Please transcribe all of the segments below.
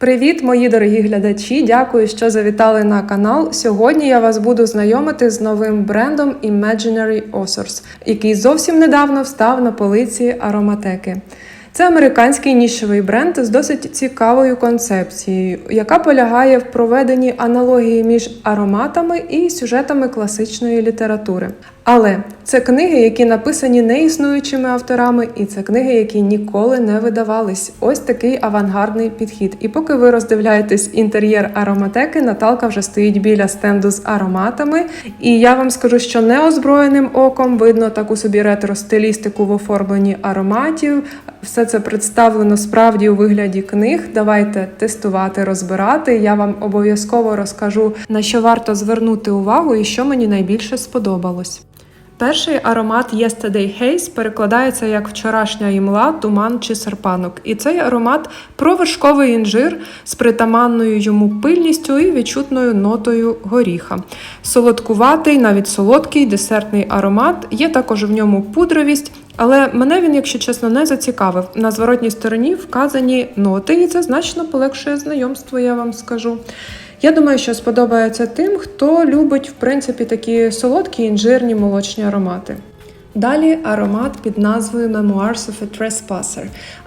Привіт, мої дорогі глядачі! Дякую, що завітали на канал. Сьогодні я вас буду знайомити з новим брендом Imaginary Authors, який зовсім недавно встав на полиці ароматеки. Це американський нішевий бренд з досить цікавою концепцією, яка полягає в проведенні аналогії між ароматами і сюжетами класичної літератури. Але це книги, які написані неіснуючими авторами, і це книги, які ніколи не видавались. Ось такий авангардний підхід. І поки ви роздивляєтесь інтер'єр ароматеки, Наталка вже стоїть біля стенду з ароматами. І я вам скажу, що неозброєним оком видно таку собі ретро-стилістику в оформленні ароматів. Все це представлено справді у вигляді книг. Давайте тестувати, розбирати. Я вам обов'язково розкажу, на що варто звернути увагу і що мені найбільше сподобалось. Перший аромат Yesterday Haze перекладається як вчорашня імла, туман чи серпанок. І цей аромат про вершковий інжир з притаманною йому пильністю і відчутною нотою горіха. Солодкуватий, навіть солодкий десертний аромат. Є також в ньому пудровість. Але мене він, якщо чесно, не зацікавив. На зворотній стороні вказані ноти, і це значно полегшує знайомство, я вам скажу. Я думаю, що сподобається тим, хто любить в принципі такі солодкі інжирні молочні аромати. Далі аромат під назвою Memoirs of a Trespasser,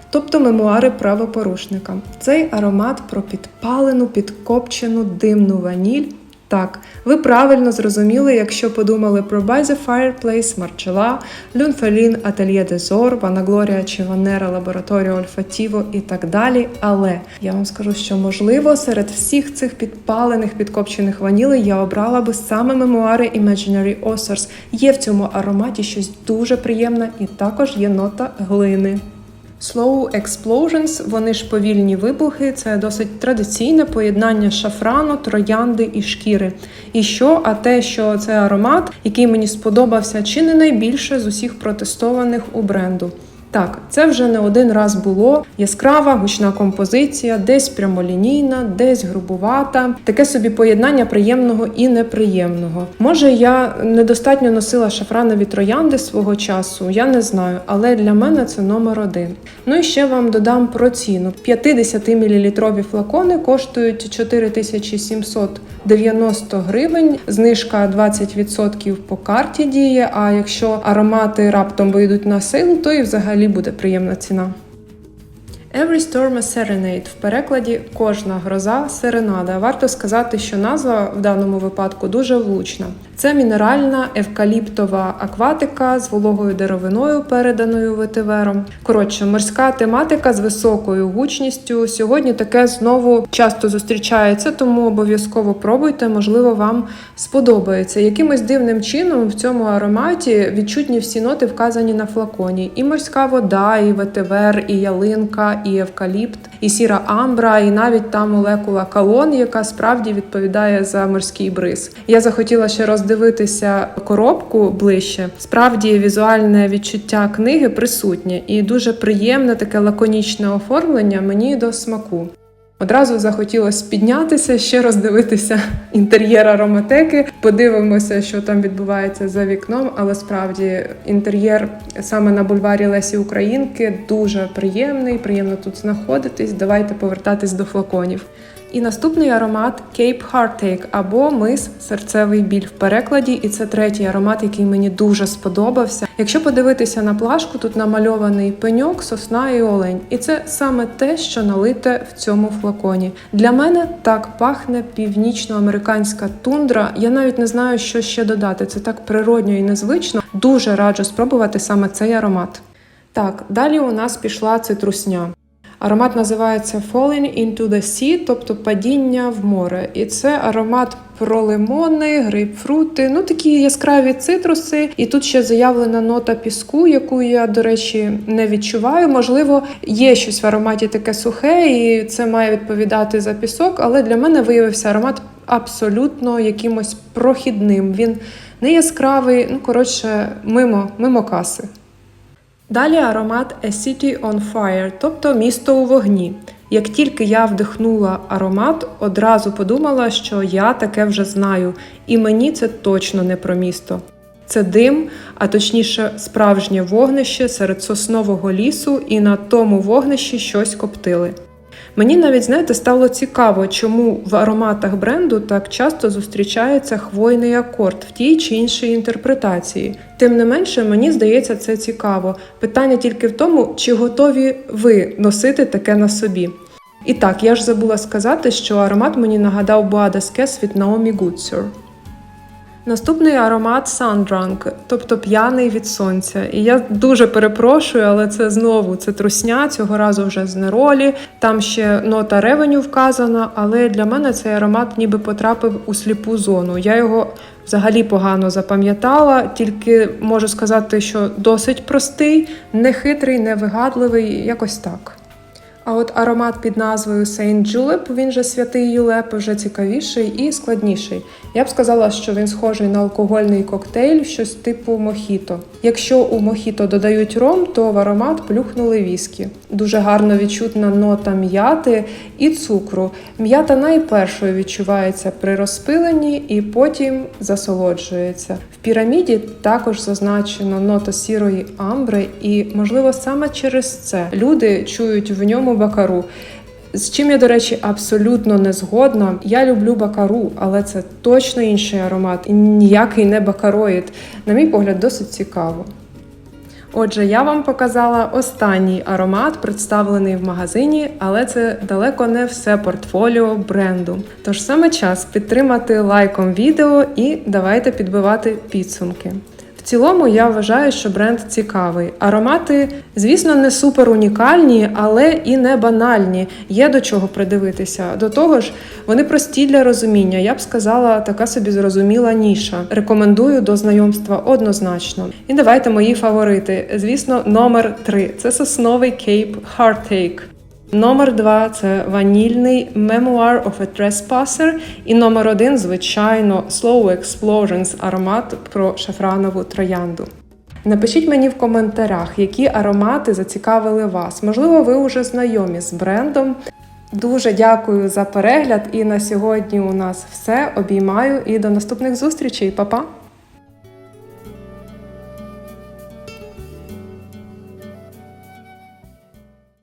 тобто мемуари правопорушника. Цей аромат про підпалену, підкопчену димну ваніль. Так, ви правильно зрозуміли, якщо подумали про By the Fireplace, Марчела, Люнфелін, Ательє Дезор, Ванаглорія чи Ванера Лабораторія Ольфатіво і так далі. Але я вам скажу, що можливо серед всіх цих підпалених підкопчених ванілей я обрала би саме мемуари Imaginary Authors. Є в цьому ароматі щось дуже приємне, і також є нота глини. Slow Explosions, вони ж повільні вибухи, це досить традиційне поєднання шафрану, троянди і шкіри. І що, а те, що це аромат, який мені сподобався, чи не найбільше з усіх протестованих у бренду. Так, це вже не один раз було. Яскрава, гучна композиція, десь прямолінійна, десь грубувата. Таке собі поєднання приємного і неприємного. Може, я недостатньо носила шафранові троянди свого часу, я не знаю, але для мене це номер один. Ну і ще вам додам про ціну: 50 мл флакони коштують 4790 гривень. Знижка 20% по карті діє. А якщо аромати раптом вийдуть на силу, то і взагалі буде приємна ціна. Every Storm a Serenade в перекладі кожна гроза серенада. Варто сказати, що назва в даному випадку дуже влучна. Це мінеральна евкаліптова акватика з вологою деревиною, переданою ветивером. Коротше, морська тематика з високою гучністю. Сьогодні таке знову часто зустрічається, тому обов'язково пробуйте, можливо, вам сподобається. Якимось дивним чином в цьому ароматі відчутні всі ноти вказані на флаконі: і морська вода, і ветивер, і ялинка, і евкаліпт, і сіра амбра, і навіть та молекула калон, яка справді відповідає за морський бриз. Я захотіла ще роздивитися коробку ближче. Справді візуальне відчуття книги присутнє і дуже приємне таке лаконічне оформлення мені до смаку. Одразу захотілося піднятися, ще роздивитися інтер'єр ароматеки. Подивимося, що там відбувається за вікном. Але справді інтер'єр саме на бульварі Лесі Українки дуже приємний. Приємно тут знаходитись. Давайте повертатись до флаконів. І наступний аромат Cape Heartache або мис серцевий біль в перекладі. І це третій аромат, який мені дуже сподобався. Якщо подивитися на плашку, тут намальований пеньок, сосна і олень. І це саме те, що налите в цьому флаконі. Для мене так пахне північноамериканська тундра. Я навіть не знаю, що ще додати. Це так природньо і незвично. Дуже раджу спробувати саме цей аромат. Так, далі у нас пішла цитрусня. Аромат називається Falling into the Sea, тобто падіння в море. І це аромат про лимони, грейпфрути, ну такі яскраві цитруси. І тут ще заявлена нота піску, яку я, до речі, не відчуваю. Можливо, є щось в ароматі таке сухе, і це має відповідати за пісок, але для мене виявився аромат абсолютно якимось прохідним. Він не яскравий, ну коротше, мимо, мимо каси. Далі аромат A City on Fire, тобто місто у вогні. Як тільки я вдихнула аромат, одразу подумала, що я таке вже знаю, і мені це точно не про місто. Це дим, а точніше, справжнє вогнище серед соснового лісу, і на тому вогнищі щось коптили. Мені навіть знаєте стало цікаво, чому в ароматах бренду так часто зустрічається хвойний акорд в тій чи іншій інтерпретації. Тим не менше, мені здається, це цікаво. Питання тільки в тому, чи готові ви носити таке на собі. І так, я ж забула сказати, що аромат мені нагадав Буада Kes від Наомі Goodsir. Наступний аромат Sundrunk, тобто п'яний від сонця. І я дуже перепрошую, але це знову це трусня, цього разу вже з неролі. Там ще нота ревеню вказана, але для мене цей аромат ніби потрапив у сліпу зону. Я його взагалі погано запам'ятала, тільки можу сказати, що досить простий, не хитрий, не вигадливий, якось так. А от аромат під назвою Saint Julep, він же святий Юлеп, вже цікавіший і складніший. Я б сказала, що він схожий на алкогольний коктейль, щось типу мохіто. Якщо у мохіто додають ром, то в аромат плюхнули віскі. Дуже гарно відчутна нота м'яти і цукру. М'ята найпершою відчувається при розпиленні і потім засолоджується. Піраміді також зазначено нота сірої амбри, і, можливо, саме через це люди чують в ньому бакару. З чим я, до речі, абсолютно не згодна. Я люблю бакару, але це точно інший аромат і ніякий не бакароїд. На мій погляд, досить цікаво. Отже, я вам показала останній аромат, представлений в магазині, але це далеко не все портфоліо бренду. Тож саме час підтримати лайком відео і давайте підбивати підсумки. Цілому я вважаю, що бренд цікавий. Аромати, звісно, не супер унікальні, але і не банальні. Є до чого придивитися. До того ж, вони прості для розуміння. Я б сказала, така собі зрозуміла ніша. Рекомендую до знайомства однозначно. І давайте мої фаворити. Звісно, номер 3 це сосновий Cape Heartache. Номер два це ванільний Memoir of a Trespasser. І номер один, звичайно, Slow Explosions аромат про шафранову троянду. Напишіть мені в коментарях, які аромати зацікавили вас. Можливо, ви вже знайомі з брендом. Дуже дякую за перегляд. І на сьогодні у нас все. Обіймаю і до наступних зустрічей. Па-па!